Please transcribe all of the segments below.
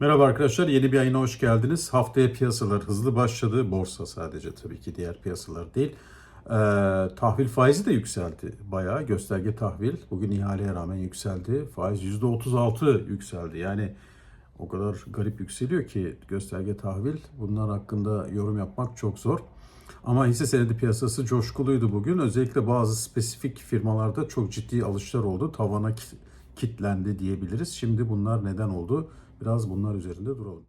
Merhaba arkadaşlar, yeni bir ayına hoş geldiniz. Haftaya piyasalar hızlı başladı. Borsa sadece tabii ki diğer piyasalar değil. Ee, tahvil faizi de yükseldi bayağı. Gösterge tahvil bugün ihaleye rağmen yükseldi. Faiz %36 yükseldi. Yani o kadar garip yükseliyor ki gösterge tahvil. Bunlar hakkında yorum yapmak çok zor. Ama hisse senedi piyasası coşkuluydu bugün. Özellikle bazı spesifik firmalarda çok ciddi alışlar oldu. Tavana ki- kitlendi diyebiliriz. Şimdi bunlar neden oldu? Biraz bunlar üzerinde duralım.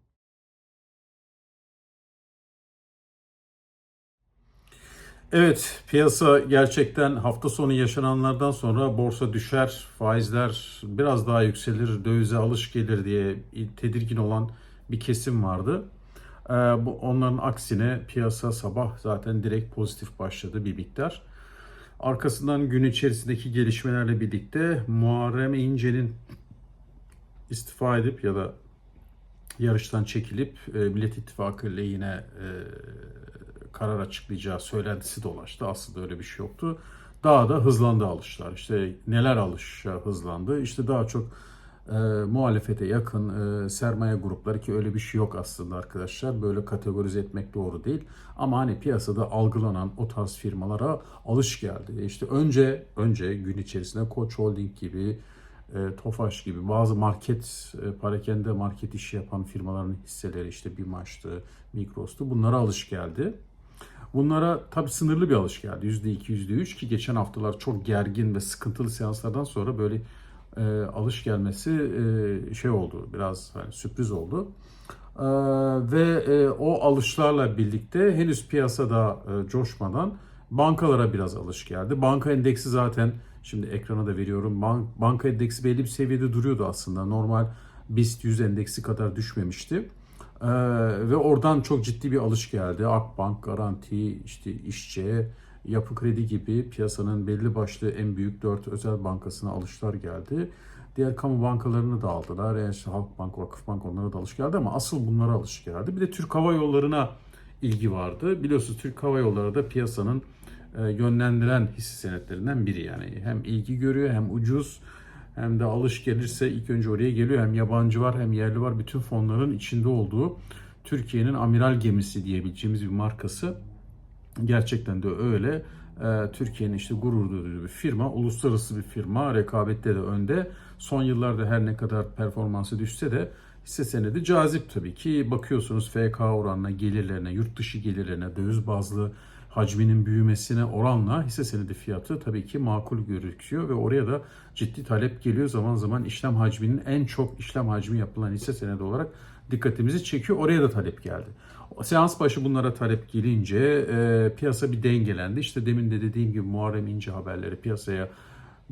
Evet, piyasa gerçekten hafta sonu yaşananlardan sonra borsa düşer, faizler biraz daha yükselir, dövize alış gelir diye tedirgin olan bir kesim vardı. Ee, bu onların aksine piyasa sabah zaten direkt pozitif başladı bir miktar. Arkasından gün içerisindeki gelişmelerle birlikte Muharrem İnce'nin istifa edip ya da yarıştan çekilip e, Millet İttifakı lehine e, karar açıklayacağı söylentisi dolaştı. Aslında öyle bir şey yoktu. Daha da hızlandı alışlar. İşte neler alışa hızlandı? İşte daha çok e, muhalefete yakın e, sermaye grupları ki öyle bir şey yok aslında arkadaşlar. Böyle kategorize etmek doğru değil. Ama hani piyasada algılanan o tarz firmalara alış geldi. İşte önce önce gün içerisinde Koç Holding gibi e, Tofaş gibi bazı market e, parakende market işi yapan firmaların hisseleri işte Bimaş'tı, Migros'tu bunlara alış geldi. Bunlara tabi sınırlı bir alış geldi. %2, %3 ki geçen haftalar çok gergin ve sıkıntılı seanslardan sonra böyle e, alış gelmesi e, şey oldu. Biraz hani sürpriz oldu. E, ve e, o alışlarla birlikte henüz piyasada e, coşmadan bankalara biraz alış geldi. Banka endeksi zaten şimdi ekrana da veriyorum. Bank, banka endeksi belli bir seviyede duruyordu aslında. Normal BIST 100 endeksi kadar düşmemişti. Ee, ve oradan çok ciddi bir alış geldi. Akbank, Garanti, işte İşçi, Yapı Kredi gibi piyasanın belli başlı en büyük dört özel bankasına alışlar geldi. Diğer kamu bankalarını da aldılar. Yani işte Halkbank, Vakıfbank onlara da alış geldi ama asıl bunlara alış geldi. Bir de Türk Hava Yolları'na ilgi vardı. Biliyorsunuz Türk Hava Yolları da piyasanın yönlendiren hisse senetlerinden biri yani. Hem ilgi görüyor hem ucuz hem de alış gelirse ilk önce oraya geliyor. Hem yabancı var hem yerli var. Bütün fonların içinde olduğu Türkiye'nin amiral gemisi diyebileceğimiz bir markası. Gerçekten de öyle. Ee, Türkiye'nin işte gurur duyduğu bir firma, uluslararası bir firma, rekabette de önde. Son yıllarda her ne kadar performansı düşse de hisse senedi cazip tabii ki. Bakıyorsunuz FK oranına, gelirlerine, yurt dışı gelirlerine, döviz bazlı hacminin büyümesine oranla hisse senedi fiyatı tabii ki makul gözüküyor ve oraya da ciddi talep geliyor. Zaman zaman işlem hacminin en çok işlem hacmi yapılan hisse senedi olarak dikkatimizi çekiyor. Oraya da talep geldi. Seans başı bunlara talep gelince e, piyasa bir dengelendi. İşte demin de dediğim gibi Muharrem İnce haberleri piyasaya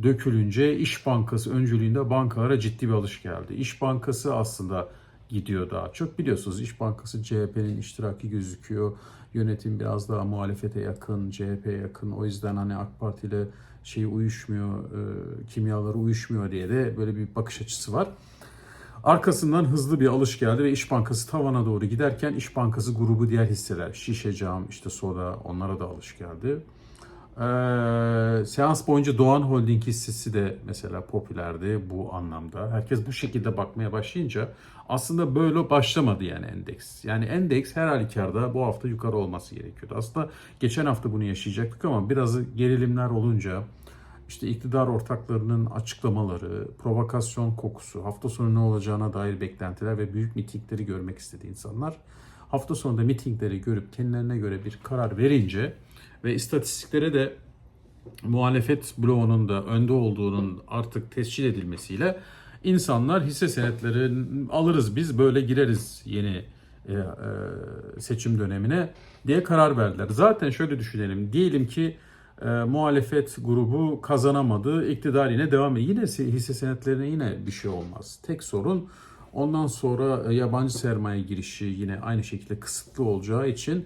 dökülünce İş Bankası öncülüğünde bankalara ciddi bir alış geldi. İş Bankası aslında gidiyor daha çok. Biliyorsunuz İş Bankası CHP'nin iştiraki gözüküyor. Yönetim biraz daha muhalefete yakın, CHP'ye yakın. O yüzden hani AK Parti ile şey uyuşmuyor, e, kimyaları uyuşmuyor diye de böyle bir bakış açısı var. Arkasından hızlı bir alış geldi ve İş Bankası tavana doğru giderken İş Bankası grubu diğer hisseler, şişe cam, işte soda onlara da alış geldi. Ee, seans boyunca Doğan Holding hissesi de mesela popülerdi bu anlamda. Herkes bu şekilde bakmaya başlayınca aslında böyle başlamadı yani endeks. Yani endeks her halükarda bu hafta yukarı olması gerekiyordu. Aslında geçen hafta bunu yaşayacaktık ama biraz gerilimler olunca işte iktidar ortaklarının açıklamaları, provokasyon kokusu, hafta sonu ne olacağına dair beklentiler ve büyük mitingleri görmek istedi insanlar. Hafta sonunda mitingleri görüp kendilerine göre bir karar verince ve istatistiklere de muhalefet bloğunun da önde olduğunun artık tescil edilmesiyle insanlar hisse senetleri alırız biz böyle gireriz yeni e, e, seçim dönemine diye karar verdiler. Zaten şöyle düşünelim diyelim ki e, muhalefet grubu kazanamadı iktidar yine devam ediyor. Yine hisse senetlerine yine bir şey olmaz. Tek sorun ondan sonra e, yabancı sermaye girişi yine aynı şekilde kısıtlı olacağı için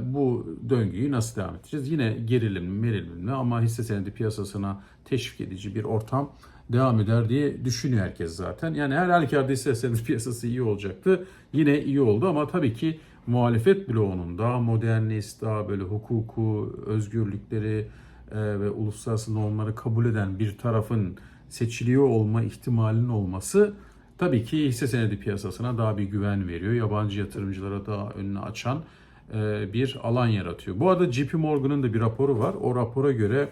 bu döngüyü nasıl devam edeceğiz? Yine gerilimli, merilimli ama hisse senedi piyasasına teşvik edici bir ortam devam eder diye düşünüyor herkes zaten. Yani her halükarda hisse senedi piyasası iyi olacaktı. Yine iyi oldu ama tabii ki muhalefet bloğunun daha modernist, daha böyle hukuku, özgürlükleri e, ve uluslararası normları kabul eden bir tarafın seçiliyor olma ihtimalinin olması tabii ki hisse senedi piyasasına daha bir güven veriyor. Yabancı yatırımcılara daha önünü açan bir alan yaratıyor. Bu arada JP Morgan'ın da bir raporu var. O rapora göre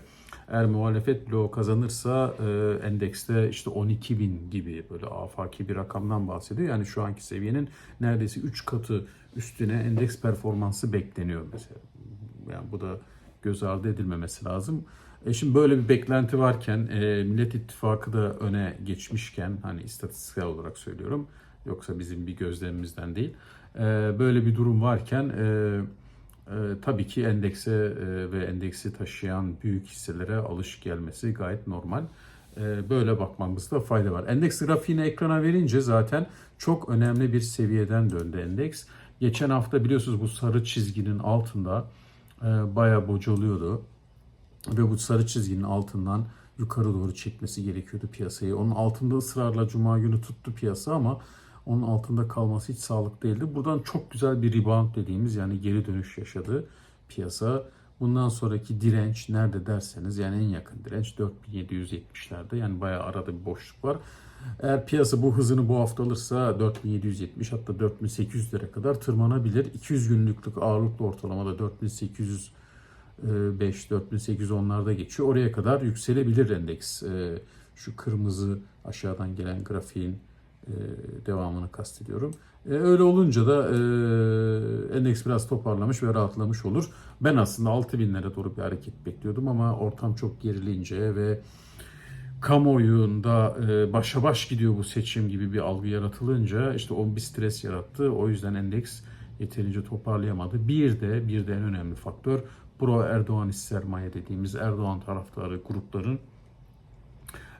eğer muhalefet bloğu kazanırsa e, endekste işte 12 bin gibi böyle afaki bir rakamdan bahsediyor. Yani şu anki seviyenin neredeyse 3 katı üstüne endeks performansı bekleniyor mesela. Yani bu da göz ardı edilmemesi lazım. E şimdi böyle bir beklenti varken e, Millet İttifakı da öne geçmişken hani istatistiksel olarak söylüyorum yoksa bizim bir gözlemimizden değil. E, böyle bir durum varken e, e, tabii ki endekse e, ve endeksi taşıyan büyük hisselere alış gelmesi gayet normal. E, böyle bakmamızda fayda var. Endeks grafiğini ekrana verince zaten çok önemli bir seviyeden döndü endeks. Geçen hafta biliyorsunuz bu sarı çizginin altında bayağı bocalıyordu. Ve bu sarı çizginin altından yukarı doğru çekmesi gerekiyordu piyasayı. Onun altında ısrarla cuma günü tuttu piyasa ama onun altında kalması hiç sağlıklı değildi. Buradan çok güzel bir rebound dediğimiz yani geri dönüş yaşadı piyasa. Bundan sonraki direnç nerede derseniz yani en yakın direnç 4770'lerde yani bayağı arada bir boşluk var. Eğer piyasa bu hızını bu hafta alırsa 4770 hatta 4800'lere kadar tırmanabilir. 200 günlüklük ağırlıklı ortalamada 4800 5 4810'larda geçiyor. Oraya kadar yükselebilir endeks. E, Şu kırmızı aşağıdan gelen grafiğin e, devamını kastediyorum. E, Öyle olunca da e, endeks biraz toparlamış ve rahatlamış olur. Ben aslında 6000'lere doğru bir hareket bekliyordum ama ortam çok gerileyince ve kamuoyunda e, başa baş gidiyor bu seçim gibi bir algı yaratılınca işte o bir stres yarattı. O yüzden endeks yeterince toparlayamadı. Bir de bir de en önemli faktör pro Erdoğanist sermaye dediğimiz Erdoğan taraftarı grupların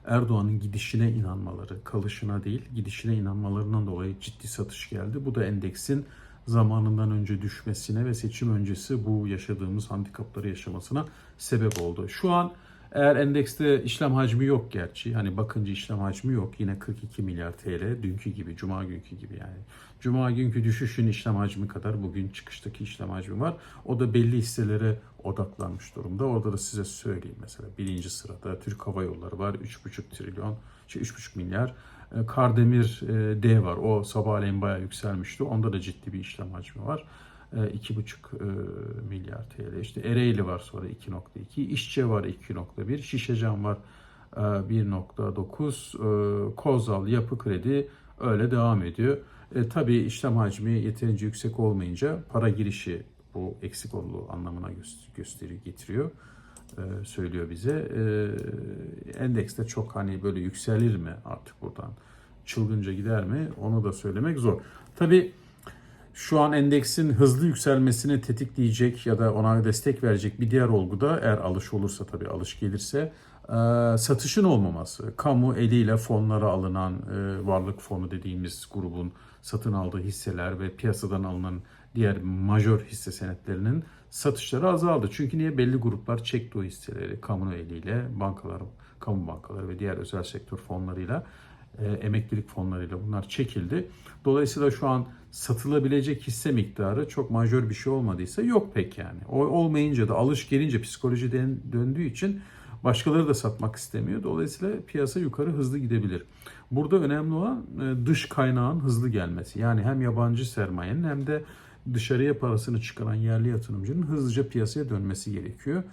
Erdoğan'ın gidişine inanmaları, kalışına değil, gidişine inanmalarından dolayı ciddi satış geldi. Bu da endeksin zamanından önce düşmesine ve seçim öncesi bu yaşadığımız handikapları yaşamasına sebep oldu. Şu an eğer endekste işlem hacmi yok gerçi. Hani bakınca işlem hacmi yok. Yine 42 milyar TL dünkü gibi, cuma günkü gibi yani. Cuma günkü düşüşün işlem hacmi kadar bugün çıkıştaki işlem hacmi var. O da belli hisselere odaklanmış durumda. Orada da size söyleyeyim mesela birinci sırada Türk Hava Yolları var 3,5 trilyon, şey 3,5 milyar. E, Kardemir e, D var. O sabahleyin bayağı yükselmişti. Onda da ciddi bir işlem hacmi var. E, 2,5 e, milyar TL. İşte Ereğli var sonra 2.2. İşçe var 2.1. Şişecam var e, 1.9. E, Kozal Yapı Kredi öyle devam ediyor. E, tabii işlem hacmi yeterince yüksek olmayınca para girişi bu eksik olduğu anlamına gö- gösteri getiriyor e, söylüyor bize. E, endekste çok hani böyle yükselir mi artık buradan çılgınca gider mi onu da söylemek zor. Tabii şu an endeksin hızlı yükselmesini tetikleyecek ya da ona destek verecek bir diğer olgu da eğer alış olursa tabii alış gelirse e, satışın olmaması. Kamu eliyle fonlara alınan e, varlık fonu dediğimiz grubun satın aldığı hisseler ve piyasadan alınan diğer majör hisse senetlerinin satışları azaldı. Çünkü niye belli gruplar çekti o hisseleri kamu eliyle bankalar, kamu bankaları ve diğer özel sektör fonlarıyla emeklilik fonlarıyla bunlar çekildi. Dolayısıyla şu an satılabilecek hisse miktarı çok majör bir şey olmadıysa yok pek yani. O olmayınca da alış gelince psikoloji döndüğü için başkaları da satmak istemiyor. Dolayısıyla piyasa yukarı hızlı gidebilir. Burada önemli olan e, dış kaynağın hızlı gelmesi. Yani hem yabancı sermayenin hem de dışarıya parasını çıkaran yerli yatırımcının hızlıca piyasaya dönmesi gerekiyor.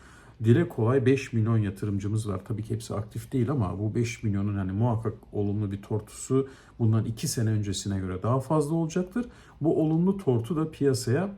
Dile kolay 5 milyon yatırımcımız var. Tabii ki hepsi aktif değil ama bu 5 milyonun hani muhakkak olumlu bir tortusu bundan 2 sene öncesine göre daha fazla olacaktır. Bu olumlu tortu da piyasaya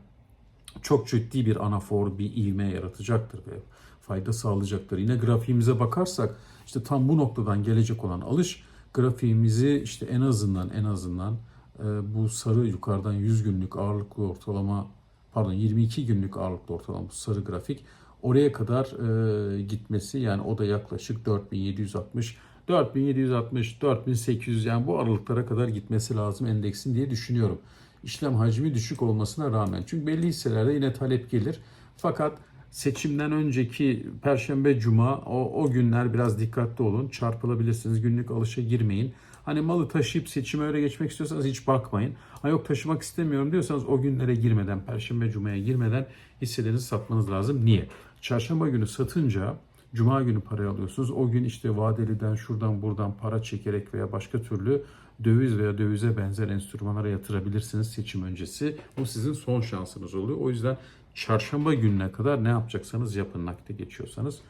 çok ciddi bir anafor, bir ivme yaratacaktır ve fayda sağlayacaktır. Yine grafiğimize bakarsak işte tam bu noktadan gelecek olan alış grafiğimizi işte en azından en azından e, bu sarı yukarıdan 100 günlük ağırlıklı ortalama pardon 22 günlük ağırlıklı ortalama bu sarı grafik oraya kadar e, gitmesi yani o da yaklaşık 4760 4760 4800 yani bu aralıklara kadar gitmesi lazım endeksin diye düşünüyorum. İşlem hacmi düşük olmasına rağmen. Çünkü belli hisselerde yine talep gelir. Fakat seçimden önceki perşembe cuma o, o günler biraz dikkatli olun. Çarpılabilirsiniz. Günlük alışa girmeyin. Hani malı taşıyıp seçime öyle geçmek istiyorsanız hiç bakmayın. Ha yok taşımak istemiyorum diyorsanız o günlere girmeden, perşembe cumaya girmeden hisselerinizi satmanız lazım. Niye? Çarşamba günü satınca Cuma günü parayı alıyorsunuz. O gün işte vadeliden şuradan buradan para çekerek veya başka türlü döviz veya dövize benzer enstrümanlara yatırabilirsiniz seçim öncesi. Bu sizin son şansınız oluyor. O yüzden çarşamba gününe kadar ne yapacaksanız yapın nakde geçiyorsanız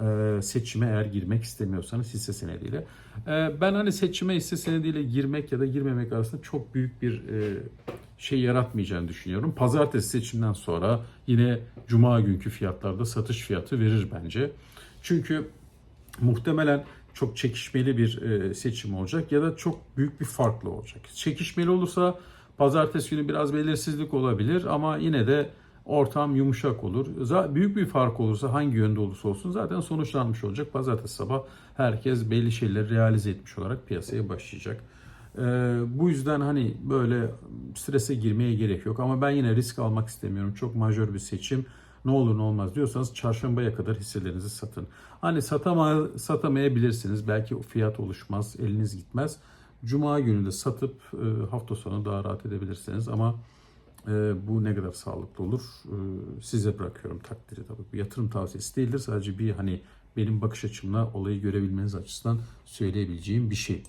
e, seçime eğer girmek istemiyorsanız hisse senediyle. E, Ben hani seçime hisse senediyle girmek ya da girmemek arasında çok büyük bir e, şey yaratmayacağını düşünüyorum. Pazartesi seçimden sonra yine cuma günkü fiyatlarda satış fiyatı verir bence. Çünkü muhtemelen çok çekişmeli bir e, seçim olacak ya da çok büyük bir farklı olacak. Çekişmeli olursa pazartesi günü biraz belirsizlik olabilir ama yine de ortam yumuşak olur. Büyük bir fark olursa hangi yönde olursa olsun zaten sonuçlanmış olacak. Pazartesi sabah herkes belli şeyleri realize etmiş olarak piyasaya başlayacak. Ee, bu yüzden hani böyle strese girmeye gerek yok ama ben yine risk almak istemiyorum. Çok majör bir seçim. Ne olur ne olmaz diyorsanız çarşambaya kadar hisselerinizi satın. Hani satama, satamayabilirsiniz. Belki fiyat oluşmaz, eliniz gitmez. Cuma günü de satıp e, hafta sonu daha rahat edebilirsiniz ama bu ne kadar sağlıklı olur e, size bırakıyorum takdiri tabii. Bu yatırım tavsiyesi değildir. Sadece bir hani benim bakış açımla olayı görebilmeniz açısından söyleyebileceğim bir şey.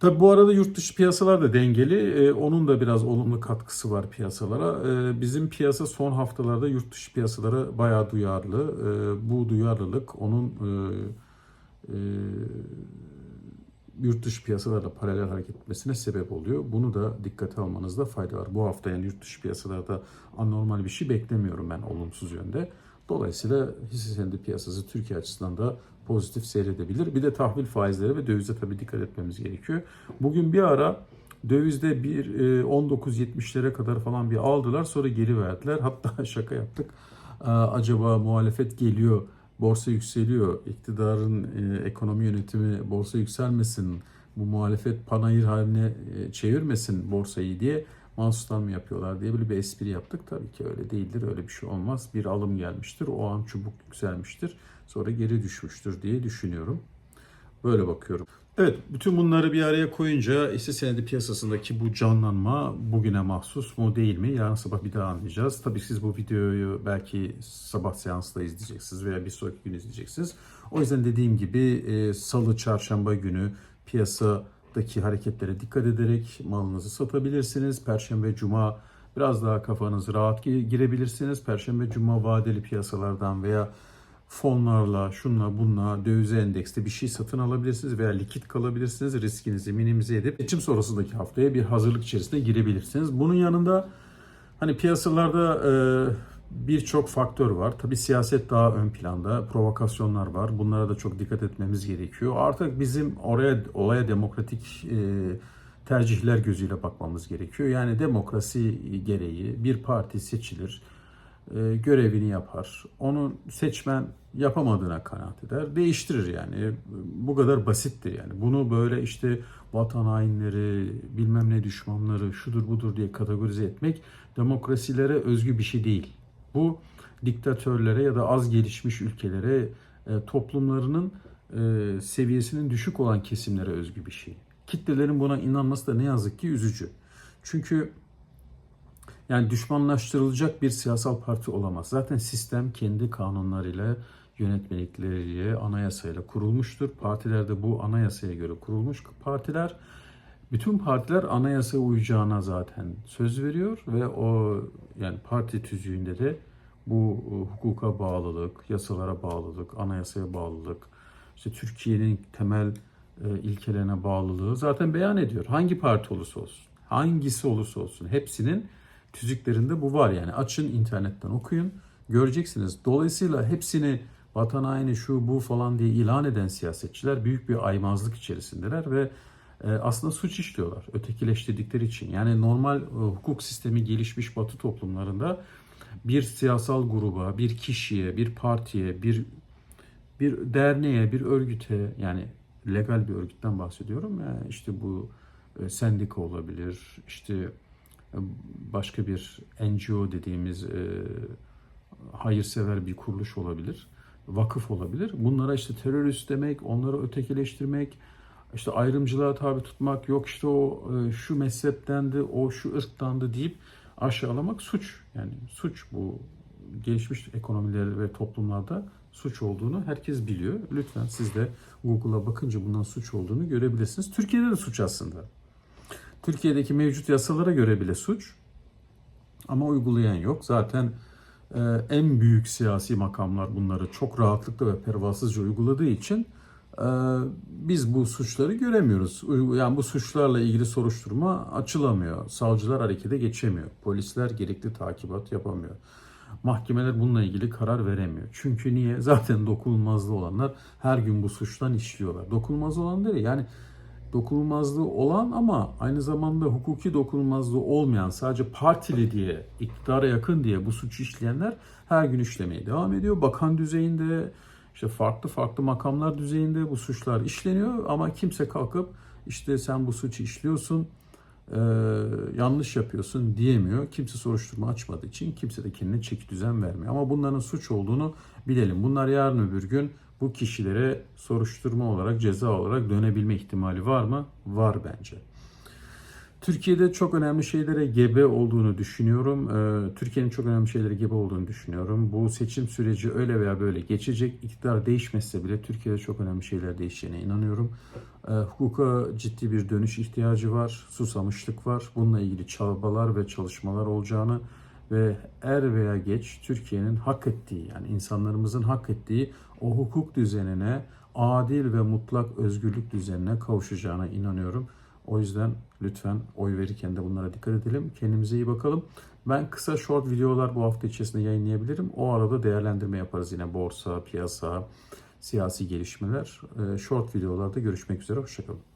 Tabi bu arada yurt dışı piyasalar da dengeli. Ee, onun da biraz olumlu katkısı var piyasalara. Ee, bizim piyasa son haftalarda yurt dışı piyasalara bayağı duyarlı. Ee, bu duyarlılık onun e, e, yurt dışı piyasalarla paralel hareket etmesine sebep oluyor. Bunu da dikkate almanızda fayda var. Bu hafta yani yurt dışı piyasalarda anormal bir şey beklemiyorum ben olumsuz yönde. Dolayısıyla hisse senedi piyasası Türkiye açısından da pozitif seyredebilir. Bir de tahvil faizleri ve dövize tabii dikkat etmemiz gerekiyor. Bugün bir ara dövizde bir e, 19.70'lere kadar falan bir aldılar sonra geri verdiler. Hatta şaka yaptık. Acaba muhalefet geliyor, borsa yükseliyor, iktidarın e, ekonomi yönetimi borsa yükselmesin, bu muhalefet panayır haline e, çevirmesin borsayı diye mı yapıyorlar diye böyle bir espri yaptık. Tabii ki öyle değildir, öyle bir şey olmaz. Bir alım gelmiştir, o an çubuk yükselmiştir, sonra geri düşmüştür diye düşünüyorum. Böyle bakıyorum. Evet, bütün bunları bir araya koyunca hisse senedi piyasasındaki bu canlanma bugüne mahsus mu değil mi? Yarın sabah bir daha anlayacağız. Tabii siz bu videoyu belki sabah seansında izleyeceksiniz veya bir sonraki gün izleyeceksiniz. O yüzden dediğim gibi e, salı, çarşamba günü piyasadaki hareketlere dikkat ederek malınızı satabilirsiniz. Perşembe, cuma biraz daha kafanız rahat gi- girebilirsiniz. Perşembe, cuma vadeli piyasalardan veya fonlarla, şunla bunla dövize endekste bir şey satın alabilirsiniz veya likit kalabilirsiniz. Riskinizi minimize edip seçim sonrasındaki haftaya bir hazırlık içerisine girebilirsiniz. Bunun yanında hani piyasalarda e, birçok faktör var. Tabi siyaset daha ön planda, provokasyonlar var. Bunlara da çok dikkat etmemiz gerekiyor. Artık bizim oraya olaya demokratik e, tercihler gözüyle bakmamız gerekiyor. Yani demokrasi gereği bir parti seçilir e, görevini yapar. Onu seçmen yapamadığına kanaat eder. Değiştirir yani. Bu kadar basittir yani. Bunu böyle işte vatan hainleri, bilmem ne düşmanları, şudur budur diye kategorize etmek demokrasilere özgü bir şey değil. Bu diktatörlere ya da az gelişmiş ülkelere e, toplumlarının e, seviyesinin düşük olan kesimlere özgü bir şey. Kitlelerin buna inanması da ne yazık ki üzücü. Çünkü yani düşmanlaştırılacak bir siyasal parti olamaz. Zaten sistem kendi kanunlarıyla, yönetmelikleriyle, anayasayla kurulmuştur. Partiler de bu anayasaya göre kurulmuş partiler. Bütün partiler anayasaya uyacağına zaten söz veriyor ve o yani parti tüzüğünde de bu e, hukuka bağlılık, yasalara bağlılık, anayasaya bağlılık, işte Türkiye'nin temel e, ilkelerine bağlılığı zaten beyan ediyor. Hangi parti olursa olsun, hangisi olursa olsun hepsinin tüzüklerinde bu var yani. Açın internetten okuyun, göreceksiniz. Dolayısıyla hepsini vatan haini şu bu falan diye ilan eden siyasetçiler büyük bir aymazlık içerisindeler ve e, aslında suç işliyorlar ötekileştirdikleri için. Yani normal e, hukuk sistemi gelişmiş batı toplumlarında bir siyasal gruba, bir kişiye, bir partiye, bir bir derneğe, bir örgüte yani legal bir örgütten bahsediyorum. Yani işte bu e, sendika olabilir, işte e, başka bir NGO dediğimiz e, hayırsever bir kuruluş olabilir, vakıf olabilir. Bunlara işte terörist demek, onları ötekileştirmek, işte ayrımcılığa tabi tutmak, yok işte o e, şu mezheptendi, o şu ırktandı deyip aşağılamak suç. Yani suç bu gelişmiş ekonomiler ve toplumlarda suç olduğunu herkes biliyor. Lütfen siz de Google'a bakınca bundan suç olduğunu görebilirsiniz. Türkiye'de de suç aslında. Türkiye'deki mevcut yasalara göre bile suç. Ama uygulayan yok. Zaten e, en büyük siyasi makamlar bunları çok rahatlıkla ve pervasızca uyguladığı için e, biz bu suçları göremiyoruz. Yani bu suçlarla ilgili soruşturma açılamıyor. Savcılar harekete geçemiyor. Polisler gerekli takibat yapamıyor. Mahkemeler bununla ilgili karar veremiyor. Çünkü niye? Zaten dokunulmazlığı olanlar her gün bu suçtan işliyorlar. Dokunulmaz olan değil yani dokunulmazlığı olan ama aynı zamanda hukuki dokunulmazlığı olmayan sadece partili diye iktidara yakın diye bu suçu işleyenler her gün işlemeye devam ediyor. Bakan düzeyinde işte farklı farklı makamlar düzeyinde bu suçlar işleniyor ama kimse kalkıp işte sen bu suçu işliyorsun e, yanlış yapıyorsun diyemiyor. Kimse soruşturma açmadığı için kimse de kendine çeki düzen vermiyor. Ama bunların suç olduğunu bilelim. Bunlar yarın öbür gün bu kişilere soruşturma olarak ceza olarak dönebilme ihtimali var mı? Var bence. Türkiye'de çok önemli şeylere gebe olduğunu düşünüyorum. Ee, Türkiye'nin çok önemli şeylere gebe olduğunu düşünüyorum. Bu seçim süreci öyle veya böyle geçecek. İktidar değişmese bile Türkiye'de çok önemli şeyler değişeceğine inanıyorum. Ee, Hukuka ciddi bir dönüş ihtiyacı var. Susamışlık var. Bununla ilgili çabalar ve çalışmalar olacağını ve er veya geç Türkiye'nin hak ettiği yani insanlarımızın hak ettiği o hukuk düzenine adil ve mutlak özgürlük düzenine kavuşacağına inanıyorum. O yüzden lütfen oy verirken de bunlara dikkat edelim. Kendimize iyi bakalım. Ben kısa short videolar bu hafta içerisinde yayınlayabilirim. O arada değerlendirme yaparız yine borsa, piyasa, siyasi gelişmeler. Ee, Short videolarda görüşmek üzere. Hoşçakalın.